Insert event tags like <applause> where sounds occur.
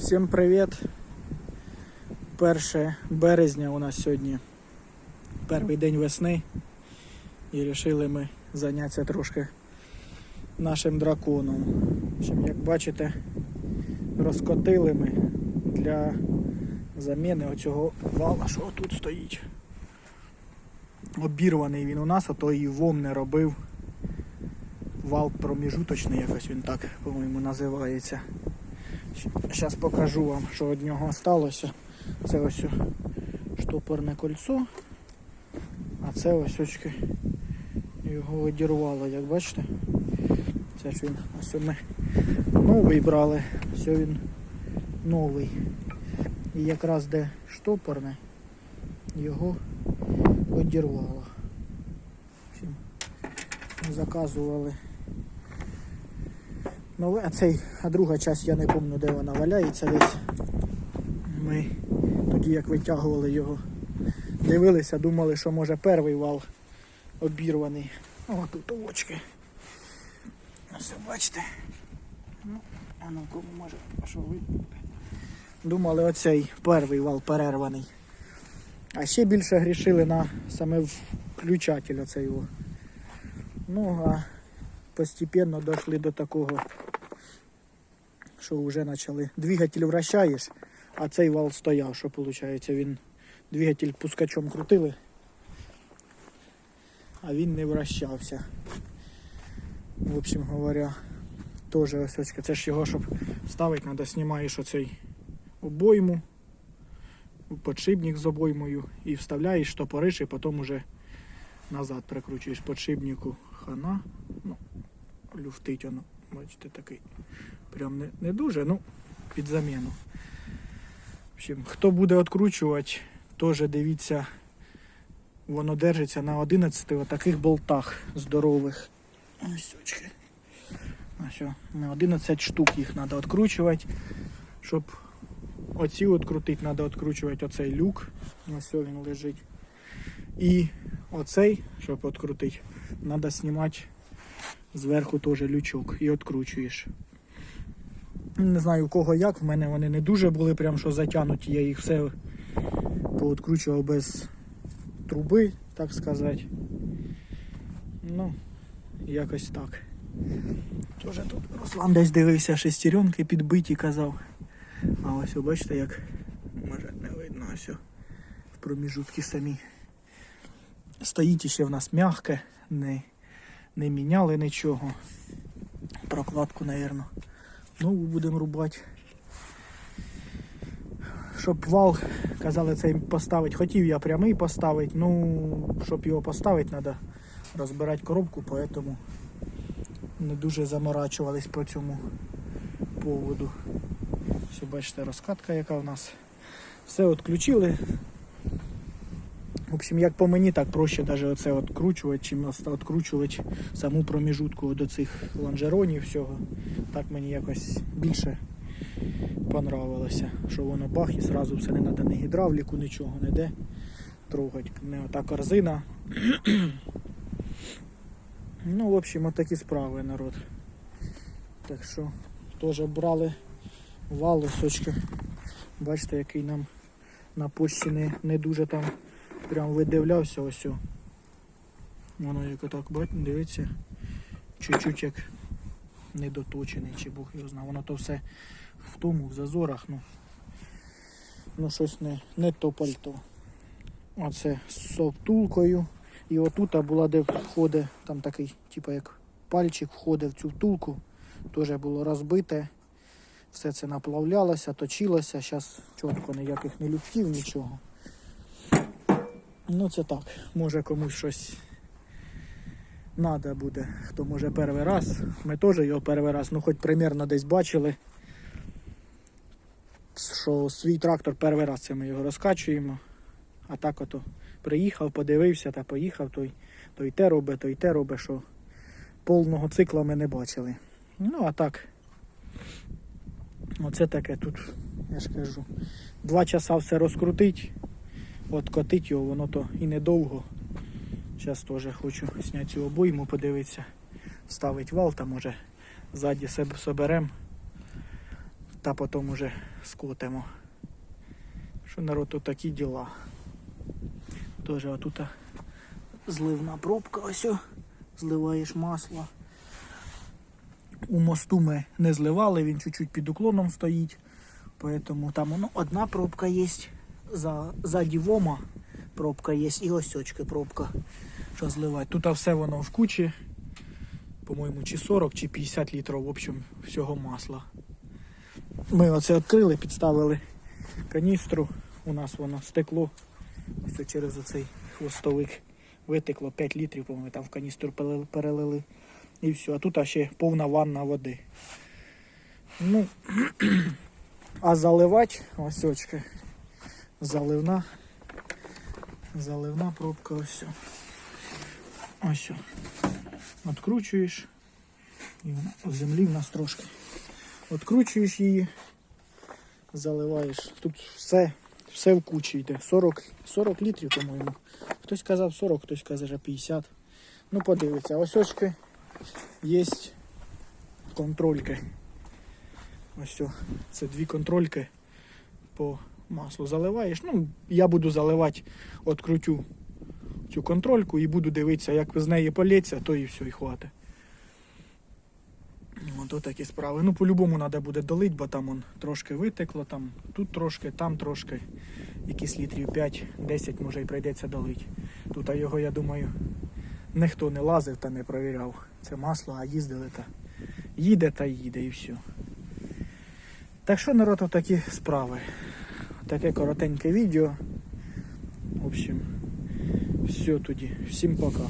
Всім привіт! 1 березня у нас сьогодні перший день весни. І вирішили ми зайнятися трошки нашим драконом. Общем, як бачите, розкотили ми для заміни оцього вала, що тут стоїть. Обірваний він у нас, а то і вом не робив. Вал проміжуточний, якось він так, по-моєму, називається. Зараз покажу вам, що від нього сталося. Це ось штопорне кольцо, а це ось очки його одірвало, як бачите. Це ж він ось ми новий брали, все він новий. І якраз де штопорне, його одірвало. В Заказували нове, а цей, а друга часть я не пам'ятаю, де вона валяється десь. Ми тоді як витягували його, дивилися, думали, що може перший вал обірваний. О, тут овочки. Ось бачите. Ну, а ну кому може, що видно. Думали, оцей перший вал перерваний. А ще більше грішили на саме включатель оцей. його. Ну, а постепенно дійшли до такого, що вже почали. Двигатель вращаєш, а цей вал стояв, що виходить, він двигатель пускачом крутили, а він не вращався. В общем говоря, теж ось. Це ж його, щоб ставити, треба знімаєш оцей обойму, подшипник з обоймою і вставляєш, штопориш, і потім уже назад прикручуєш подшипнику хана. Ну, люфтить воно, бачите, такий. Прям не, не дуже, ну, під заміну. В общем, хто буде відкручувати, теж дивіться, воно держиться на 11 отаких болтах здорових. Ось очки. Ось, на 11 штук їх треба відкручувати. Щоб оці відкрутити, треба відкручувати оцей люк. Ось він лежить. І оцей, щоб відкрутити, треба знімати зверху теж лючок і відкручуєш. Не знаю у кого як, в мене вони не дуже були, прям що затягнуті, я їх все пооткручував без труби, так сказати. Ну, якось так. Тоже тут Руслан десь дивився, шестеренки підбиті казав. А ось бачите, як може не видно ось в проміжутки самі. Стоїть ще в нас м'яке, не, не міняли нічого. Прокладку, напевно. Нову будемо рубати. Щоб вал, казали, цей поставити. Хотів я прямий поставити, ну, щоб його поставити, треба розбирати коробку, поэтому не дуже заморачувались по цьому поводу. Все, бачите, розкатка яка у нас. Все відключили. В общем, як по мені, так проще даже оце відкручувати, чим відкручувати саму проміжутку до цих лонжеронів всього. Так мені якось більше понравилося, що воно бах і зразу все не треба ні гідравліку, нічого не де трогать. Не ота корзина. <clears throat> ну, в общем, отакі справи, народ. Так що теж брали вал сочки. Бачите, який нам на почті не, не дуже там прям видивлявся ось. Воно як отак бать, дивиться, чуть-чуть як недоточений, чи Бог його знає. Воно то все в тому, в зазорах, ну, ну щось не, не то пальто. Оце з совтулкою. І отут була, де входить, там такий, типу як пальчик входить в цю втулку, теж було розбите. Все це наплавлялося, точилося, зараз чітко ніяких не люфтів, нічого. Ну це так, може комусь щось треба буде, хто може перший раз. Ми теж його перший раз, ну хоч примірно десь бачили, що свій трактор перший раз це ми його розкачуємо. А так ото приїхав, подивився та поїхав, той, той те робить, той те робить, що повного цикла ми не бачили. Ну а так. Оце таке тут, я ж кажу, два часа все розкрутить, откотить його, воно то і недовго. Зараз теж хочу зняти цю обойму, подивитися, ставить вал, там може ззаді себе соберемо. та потім уже скотимо. Що народ тут такі діла. Тоже отут зливна пробка, ось зливаєш масло. У мосту ми не зливали, він чуть-чуть під уклоном стоїть. Поэтому там ну, одна пробка є, за, ззаді вома пробка є і ось очки пробка, що зливати. Тут все воно в кучі, по-моєму, чи 40, чи 50 літрів, в общем, всього масла. Ми оце відкрили, підставили каністру. У нас воно стекло. Все через оцей хвостовик витекло 5 літрів, по-моєму, там в каністру перелили. І все. А тут ще повна ванна води. Ну, <clears throat> а заливати ось. Заливна. Заливна пробка ось. Ось. Откручуєш. І вона в землі в нас трошки. Откручуєш її, заливаєш. Тут все, все в кучі йде. 40, 40 літрів, по-моєму. Хтось казав 40, хтось каже 50. Ну, подивіться, ось очки є контрольки. Ось це дві контрольки по маслу заливаєш. Ну, я буду заливати, открутю цю контрольку і буду дивитися, як з неї полється, то і все, і хватить. Ото такі справи. Ну, по-любому треба буде долити, бо там он трошки витекло, там тут трошки, там трошки. Якісь літрів 5-10 може і прийдеться долити. Тут а його, я думаю, ніхто не лазив та не провіряв. Це масло, а їздили та їде та їде і все. Так що народ такі справи. Таке коротеньке відео. В общем, все тоді. Всім пока.